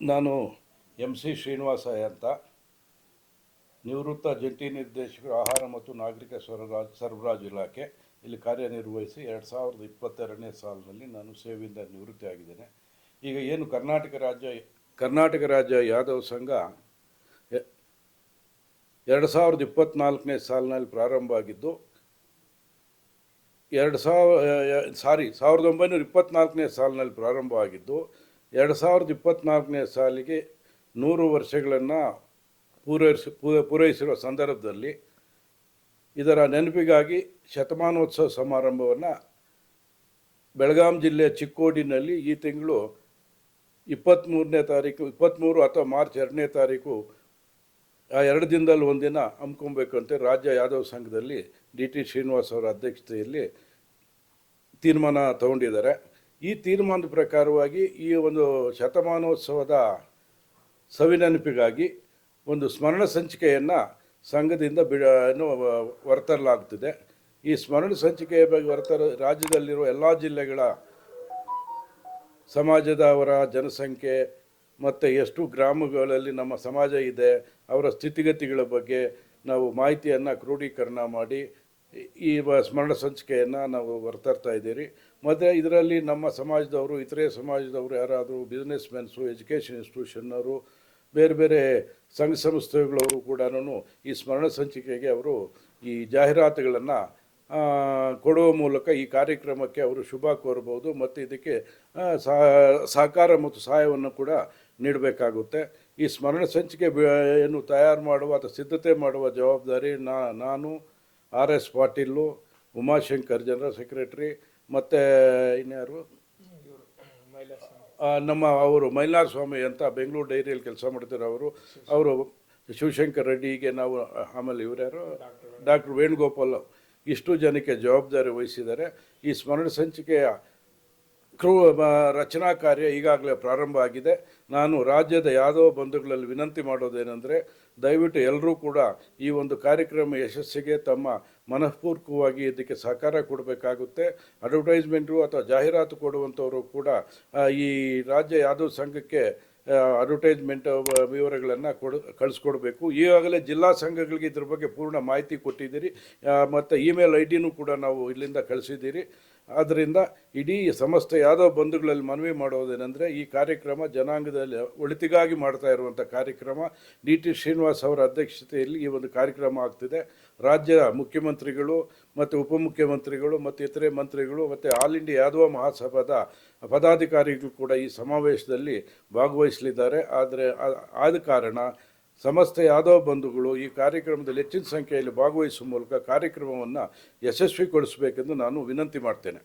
ನಾನು M C Srinivasaiah ಅಂತ. ನಿವೃತ್ತ ಜಂಟಿ ನಿರ್ದೇಶಕರು ಆಹಾರ ಮತ್ತು ನಾಗರಿಕ ಸರಬರಾಜು ಸರಬರಾಜು ಇಲಾಖೆ ಇಲ್ಲಿ ಕಾರ್ಯನಿರ್ವಹಿಸಿ ಎರಡು ಸಾವಿರದ ಇಪ್ಪತ್ತೆರಡನೇ ಸಾಲಿನಲ್ಲಿ ನಾನು ಸೇವೆಯಿಂದ ನಿವೃತ್ತಿಯಾಗಿದ್ದೇನೆ ಈಗ ಏನು ಕರ್ನಾಟಕ ರಾಜ್ಯ ಕರ್ನಾಟಕ ರಾಜ್ಯ ಯಾದವ್ ಸಂಘ ಎರಡು ಸಾವಿರದ ಇಪ್ಪತ್ತ್ನಾಲ್ಕನೇ ಸಾಲಿನಲ್ಲಿ ಪ್ರಾರಂಭ ಆಗಿದ್ದು, ಎರಡು ಸಾವಿರ ಸಾರಿ, ಸಾವಿರದ ಒಂಬೈನೂರ ಇಪ್ಪತ್ತ್ನಾಲ್ಕನೇ ಸಾಲಿನಲ್ಲಿ ಪ್ರಾರಂಭ ಆಗಿದ್ದು ಎರಡು ಸಾವಿರದ ಇಪ್ಪತ್ತ್ನಾಲ್ಕನೇ ಸಾಲಿಗೆ ನೂರು ವರ್ಷಗಳನ್ನು ಪೂರೈಸಿ ಪೂರೈಸಿರುವ ಸಂದರ್ಭದಲ್ಲಿ ಇದರ ನೆನಪಿಗಾಗಿ ಶತಮಾನೋತ್ಸವ ಸಮಾರಂಭವನ್ನು ಬೆಳಗಾಂ ಜಿಲ್ಲೆಯ ಚಿಕ್ಕೋಡಿನಲ್ಲಿ ಈ ತಿಂಗಳು ಇಪ್ಪತ್ತ್ಮೂರನೇ ತಾರೀಕು ಇಪ್ಪತ್ತ್ಮೂರು ಅಥವಾ ಮಾರ್ಚ್ ಎರಡನೇ ತಾರೀಕು, ಆ ಎರಡು ದಿನದಲ್ಲಿ ಒಂದಿನ ಅಂತ ರಾಜ್ಯ ಯಾದವ್ ಸಂಘದಲ್ಲಿ ಡಿ ಟಿ ಶ್ರೀನಿವಾಸ್ ಅವರ ಅಧ್ಯಕ್ಷತೆಯಲ್ಲಿ ತೀರ್ಮಾನ ತಗೊಂಡಿದ್ದಾರೆ. ಈ ತೀರ್ಮಾನದ ಪ್ರಕಾರವಾಗಿ ಈ ಒಂದು ಶತಮಾನೋತ್ಸವದ ಸವಿನೆನಪಿಗಾಗಿ ಒಂದು ಸ್ಮರಣ ಸಂಚಿಕೆಯನ್ನು ಸಂಘದಿಂದ ಬಿಡ ಹೊರತರಲಾಗ್ತಿದೆ ಈ ಸ್ಮರಣ ಸಂಚಿಕೆಯ ಬಗ್ಗೆ ಹೊರತರ ರಾಜ್ಯದಲ್ಲಿರುವ ಎಲ್ಲ ಜಿಲ್ಲೆಗಳ ಸಮಾಜದವರ ಜನಸಂಖ್ಯೆ ಮತ್ತು ಎಷ್ಟು ಗ್ರಾಮಗಳಲ್ಲಿ ನಮ್ಮ ಸಮಾಜ ಇದೆ, ಅವರ ಸ್ಥಿತಿಗತಿಗಳ ಬಗ್ಗೆ ನಾವು ಮಾಹಿತಿಯನ್ನು ಕ್ರೋಢೀಕರಣ ಮಾಡಿ ಈ ಸ್ಮರಣ ಸಂಚಿಕೆಯನ್ನು ನಾವು ಬರ್ತಾ ಇದ್ದೀರಿ. ಮತ್ತು ಇದರಲ್ಲಿ ನಮ್ಮ ಸಮಾಜದವರು, ಇತರೆ ಸಮಾಜದವರು ಯಾರಾದರೂ ಬಿಸ್ನೆಸ್ ಮೆನ್ಸು ಎಜುಕೇಷನ್ ಇನ್ಸ್ಟಿಟ್ಯೂಷನ್ನವರು ಬೇರೆ ಬೇರೆ ಸಂಘ ಸಂಸ್ಥೆಗಳವರು ಕೂಡ ಈ ಸ್ಮರಣ ಸಂಚಿಕೆಗೆ ಅವರು ಈ ಜಾಹೀರಾತುಗಳನ್ನು ಕೊಡುವ ಮೂಲಕ ಈ ಕಾರ್ಯಕ್ರಮಕ್ಕೆ ಅವರು ಶುಭ ಕೋರಬಹುದು. ಮತ್ತು ಇದಕ್ಕೆ ಸಹ- ಸಹಕಾರ ಮತ್ತು ಸಹಾಯವನ್ನು ಕೂಡ ನೀಡಬೇಕಾಗುತ್ತೆ. ಈ ಸ್ಮರಣ ಸಂಚಿಕೆ ಏನು ತಯಾರು ಮಾಡುವ ಅಥವಾ ಸಿದ್ಧತೆ ಮಾಡುವ ಜವಾಬ್ದಾರಿ ನಾನು R S Patil, Umashankar general secretary, ಮತ್ತು ಇನ್ಯಾರು? ನಮ್ಮ ಅವರು ಮೈಲಾರ ಸ್ವಾಮಿ ಅಂತ ಬೆಂಗಳೂರು ಡೈರಿಯಲ್ಲಿ ಕೆಲಸ ಮಾಡ್ತಾರೆ ಅವರು ಅವರು ಶಿವಶಂಕರ್ ರೆಡ್ಡಿಗೆ ನಾವು, ಆಮೇಲೆ ಇವರ್ಯಾರು ಡಾಕ್ಟರ್ ವೇಣುಗೋಪಾಲ್ ಇಷ್ಟು ಜನಕ್ಕೆ ಜವಾಬ್ದಾರಿ ವಹಿಸಿದ್ದಾರೆ. ಈ ಸ್ಮರಣ ಸಂಚಿಕೆಯ ಕ್ರೂ ರಚನಾ ಕಾರ್ಯ ಈಗಾಗಲೇ ಪ್ರಾರಂಭ ಆಗಿದೆ. ನಾನು ರಾಜ್ಯದ ಯಾದವ ಬಂಧುಗಳಲ್ಲಿ ವಿನಂತಿ ಮಾಡೋದೇನೆಂದರೆ, ದಯವಿಟ್ಟು ಎಲ್ಲರೂ ಕೂಡ ಈ ಒಂದು ಕಾರ್ಯಕ್ರಮ ಯಶಸ್ಸಿಗೆ ತಮ್ಮ ಮನಃಪೂರ್ವಕವಾಗಿ ಇದಕ್ಕೆ ಸಹಕಾರ ಕೊಡಬೇಕಾಗುತ್ತೆ. ಅಡ್ವರ್ಟೈಸ್ಮೆಂಟು ಅಥವಾ ಜಾಹೀರಾತು ಕೊಡುವಂಥವರು ಕೂಡ ಈ ರಾಜ್ಯ ಯಾದವ ಸಂಘಕ್ಕೆ ಅಡ್ವರ್ಟೈಸ್ಮೆಂಟ್ ವಿವರಗಳನ್ನು ಕೊಡು, ಕಳಿಸ್ಕೊಡ್ಬೇಕು. ಈಗಾಗಲೇ ಜಿಲ್ಲಾ ಸಂಘಗಳಿಗೆ ಇದ್ರ ಬಗ್ಗೆ ಪೂರ್ಣ ಮಾಹಿತಿ ಕೊಟ್ಟಿದ್ದೀರಿ. ಮತ್ತು ಇಮೇಲ್ ಐ ಡಿನೂ ಕೂಡ ನಾವು ಇಲ್ಲಿಂದ ಕಳಿಸಿದ್ದೀರಿ. ಆದ್ದರಿಂದ ಇಡೀ ಸಮಸ್ತ ಯಾದವ ಬಂಧುಗಳಲ್ಲಿ ಮನವಿ ಮಾಡೋದೇನೆಂದರೆ ಈ ಕಾರ್ಯಕ್ರಮ ಜನಾಂಗದಲ್ಲಿ ಒಳಿತಿಗಾಗಿ ಮಾಡ್ತಾ ಇರುವಂಥ ಕಾರ್ಯಕ್ರಮ. ಡಿ ಟಿ ಶ್ರೀನಿವಾಸ್ ಅವರ ಅಧ್ಯಕ್ಷತೆಯಲ್ಲಿ ಈ ಒಂದು ಕಾರ್ಯಕ್ರಮ ಆಗ್ತಿದೆ. ರಾಜ್ಯ ಮುಖ್ಯಮಂತ್ರಿಗಳು ಮತ್ತು ಉಪಮುಖ್ಯಮಂತ್ರಿಗಳು ಮತ್ತು ಇತರೆ ಮಂತ್ರಿಗಳು ಮತ್ತು ಆಲ್ ಇಂಡಿಯಾ ಯಾದವ ಮಹಾಸಭಾದ ಪದಾಧಿಕಾರಿಗಳು ಕೂಡ ಈ ಸಮಾವೇಶದಲ್ಲಿ ಭಾಗವಹಿಸಲಿದ್ದಾರೆ. ಆದರೆ ಆದ ಕಾರಣ ಸಮಸ್ತ ಯಾದವ ಬಂಧುಗಳು ಈ ಕಾರ್ಯಕ್ರಮದಲ್ಲಿ ಹೆಚ್ಚಿನ ಸಂಖ್ಯೆಯಲ್ಲಿ ಭಾಗವಹಿಸುವ ಮೂಲಕ ಕಾರ್ಯಕ್ರಮವನ್ನು ಯಶಸ್ವಿಗೊಳಿಸಬೇಕೆಂದು ನಾನು ವಿನಂತಿ ಮಾಡ್ತೇನೆ.